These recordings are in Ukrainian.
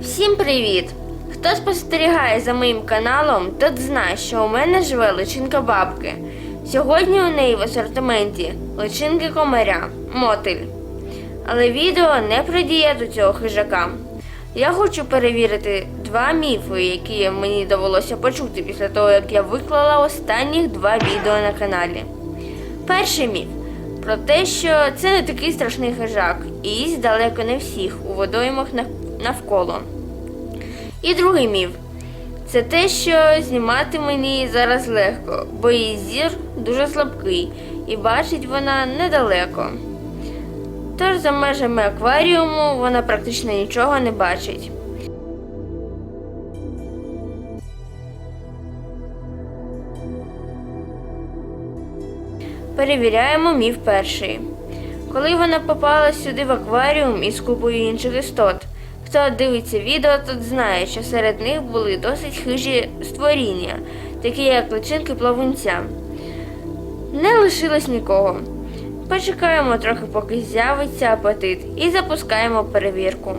Всім привіт! Хто спостерігає за моїм каналом, тот знає, що у мене живе личинка бабки. Сьогодні у неї в асортименті личинки комаря, мотиль. Але відео не придіє до цього хижака. Я хочу перевірити два міфи, які мені довелося почути після того, як я виклала останніх два відео на каналі. Перший міф про те, що це не такий страшний хижак, і їсть далеко не всіх у водоймах нав- навколо. І другий міф це те, що знімати мені зараз легко, бо її зір дуже слабкий і бачить вона недалеко. Тож за межами акваріуму вона практично нічого не бачить. Перевіряємо міф перший. Коли вона попала сюди в акваріум із купою інших істот, хто дивиться відео, тот знає, що серед них були досить хижі створіння, такі як личинки плавунця. Не лишилось нікого. Почекаємо трохи, поки з'явиться апетит, і запускаємо перевірку.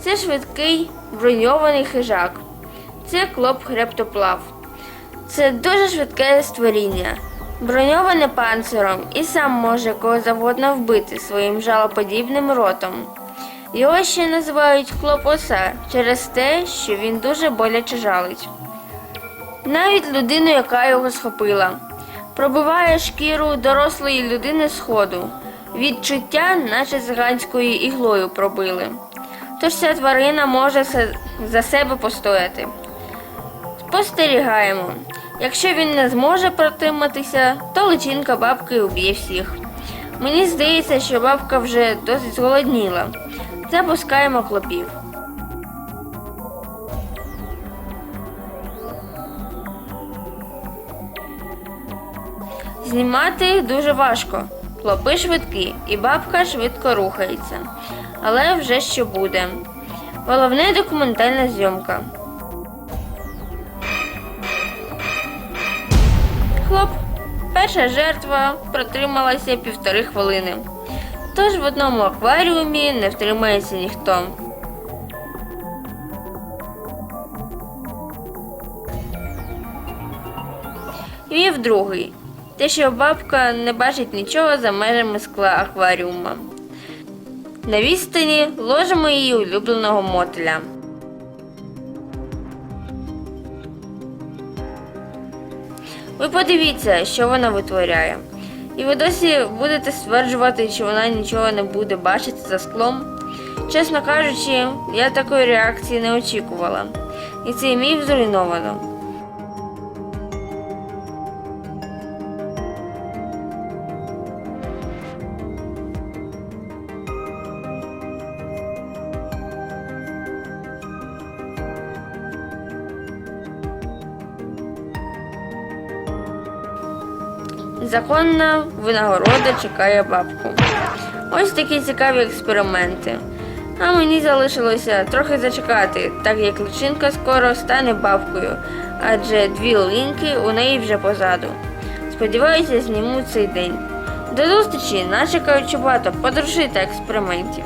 Це швидкий броньований хижак. Це клоп хребтоплав. Це дуже швидке створіння. Броньоване панциром і сам може кого завгодно вбити своїм жалоподібним ротом. Його ще називають клопоса через те, що він дуже боляче жалить. Навіть людину, яка його схопила, пробиває шкіру дорослої людини сходу. Відчуття, наче з ганською іглою пробили. Тож ця тварина може за себе постояти. Спостерігаємо. Якщо він не зможе протриматися, то личинка бабки уб'є всіх. Мені здається, що бабка вже досить зголодніла. Запускаємо клопів. Знімати дуже важко. Клопи швидкі, і бабка швидко рухається. Але вже що буде. Головне документальна зйомка. Хлоп, перша жертва протрималася півтори хвилини. Тож в одному акваріумі не втримається ніхто. І в другий. Те, що бабка не бачить нічого за межами скла акваріума. На відстані ложимо її улюбленого мотиля. Ви подивіться, що вона витворяє. І ви досі будете стверджувати, що вона нічого не буде бачити за склом. Чесно кажучи, я такої реакції не очікувала. І цей міф зруйновано. Законна винагорода чекає бабку. Ось такі цікаві експерименти. А мені залишилося трохи зачекати, так як личинка скоро стане бабкою, адже дві лінки у неї вже позаду. Сподіваюся, зніму цей день. До зустрічі, нас чекають багато подружити експериментів.